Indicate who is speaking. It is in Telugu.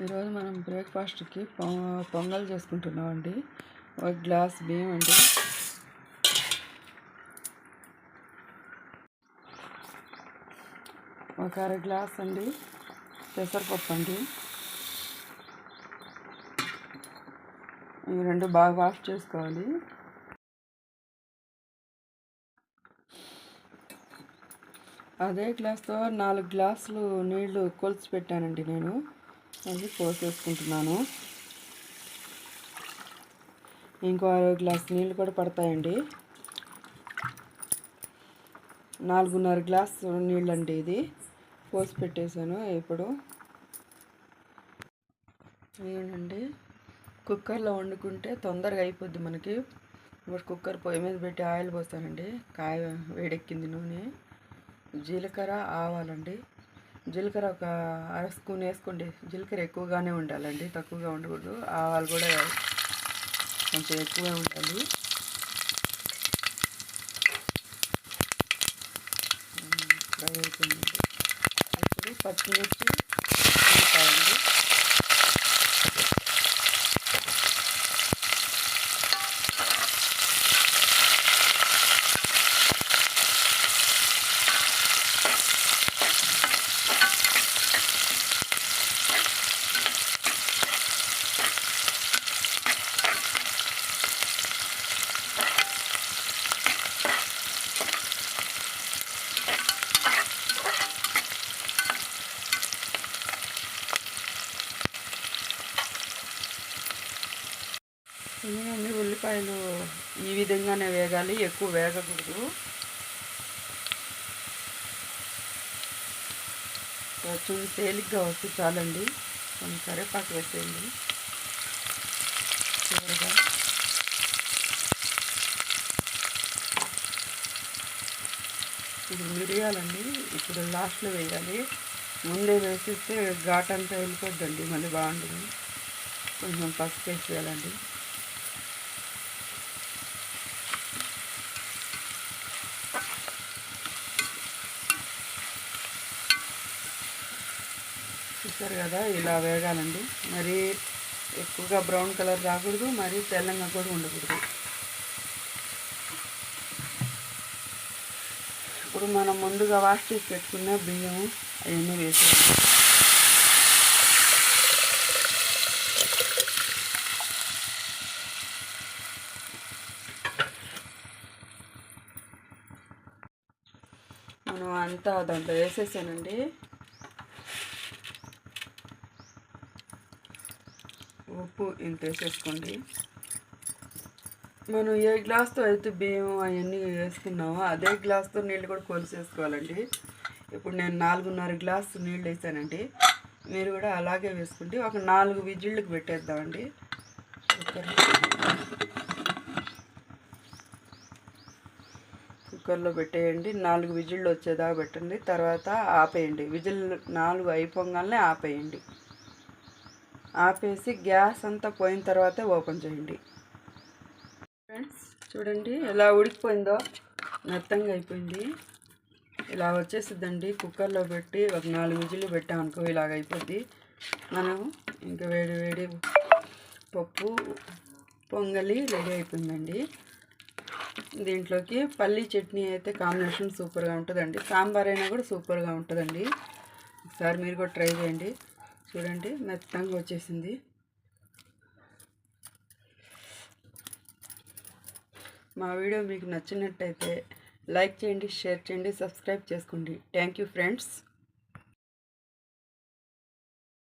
Speaker 1: ఈరోజు మనం బ్రేక్ఫాస్ట్కి పొ- పొంగల్ చేసుకుంటున్నామండి. ఒక గ్లాస్ బియ్యం అండి. ఒక అర గ్లాస్ అండి పెసరపప్పు అండి. ఈ రెండు బాగా వాష్ చేసుకోవాలి. అదే గ్లాస్తో నాలుగు గ్లాసులు నీళ్ళు కొలిచి పెట్టానండి నేను. అది పోసేసుకుంటున్నాను ఇంకో అర గ్లాస్ నీళ్ళు కూడా పడతాయండి. నాలుగున్నర గ్లాస్ నీళ్ళండి ఇది. పోసి పెట్టేశాను ఇప్పుడు. ఏంటండి కుక్కర్లో వండుకుంటే తొందరగా అయిపోద్ది మనకి. ఇప్పుడు కుక్కర్ పొయ్యి మీద పెట్టి ఆయిల్ పోస్తానండి. కాయ వేడెక్కింది నూనె. జీలకర్ర ఆవాలండి. జీలకర్ర ఒక అర స్పూన్ వేసుకోండి. జీలకర్ర ఎక్కువగానే ఉండాలండి తక్కువగా ఉండకూడదు. ఆవాలు కూడా కొంచెం ఎక్కువే ఉండాలి. ఫ్రై అయిపోయిందండి ఇప్పుడు పచ్చిమిర్చి ఉల్లిపాయండి ఇవన్నీ ఉల్లిపాయలు ఈ విధంగానే వేగాలి ఎక్కువ వేగకూడదు. కొంచెం తేలిగ్గా వస్తే చాలండి. కొంచెం కరివేపాకు వేసేయండి. చివరిగా ఇప్పుడు మిరియాలండి. ఇప్పుడు లాస్ట్లో వేయాలి. ముందే వేసిస్తే ఘాట్ అంతా వెళ్ళిపోద్దండి మళ్ళీ బాగుంటుంది కొంచెం పసుపు వేసి వేయాలండి. చూసారు కదా ఇలా వేగాలండి. మరి ఎక్కువగా బ్రౌన్ కలర్ రాకూడదు మరి తెల్లంగా కూడా ఉండకూడదు. ఇప్పుడు మనం ముందుగా వాష్ చేసి పెట్టుకున్న బియ్యం అవన్నీ వేసేయాలి మనం అంతా దాంట్లో వేసేసానండి. ఉప్పు ఇంత వేసేసుకోండి మనం ఏ గ్లాస్తో అయితే బియ్యం అవన్నీ వేసుకున్నామో అదే గ్లాస్తో నీళ్ళు కూడా కొలిసేసుకోవాలండి. ఇప్పుడు నేను నాలుగున్నర గ్లాసు నీళ్ళు వేసానండి. మీరు కూడా అలాగే వేసుకుంటే ఒక నాలుగు విజిళ్ళకి పెట్టేద్దామండి. కుక్కర్. కుక్కర్లో పెట్టేయండి. నాలుగు విజిళ్ళు వచ్చేదాకా పెట్టండి. తర్వాత ఆపేయండి. విజిల్ నాలుగు అయిపోగానే ఆపేయండి. ఆపేసి గ్యాస్ అంతా పోయిన తర్వాతే ఓపెన్ చేయండి. ఫ్రెండ్స్ చూడండి ఎలా ఉడికిపోయిందో. మెత్తంగా అయిపోయింది. ఇలా వచ్చేసిద్దండి. కుక్కర్లో పెట్టి ఒక నాలుగు విజులు పెట్టామనుకో ఇలాగ అయిపోద్ది. మనం ఇంకా వేడి వేడి పప్పు పొంగలి రెడీ అయిపోయిందండి. దీంట్లోకి పల్లీ చట్నీ అయితే కాంబినేషన్ సూపర్గా ఉంటుందండి. సాంబార్ అయినా కూడా సూపర్గా ఉంటుందండి. ఒకసారి మీరు కూడా ట్రై చేయండి. చూడండి మెత్తంగా వచ్చేసింది. మా వీడియో మీకు నచ్చినట్టయితే లైక్ చేయండి షేర్ చేయండి సబ్స్క్రైబ్ చేసుకోండి. Thank you friends.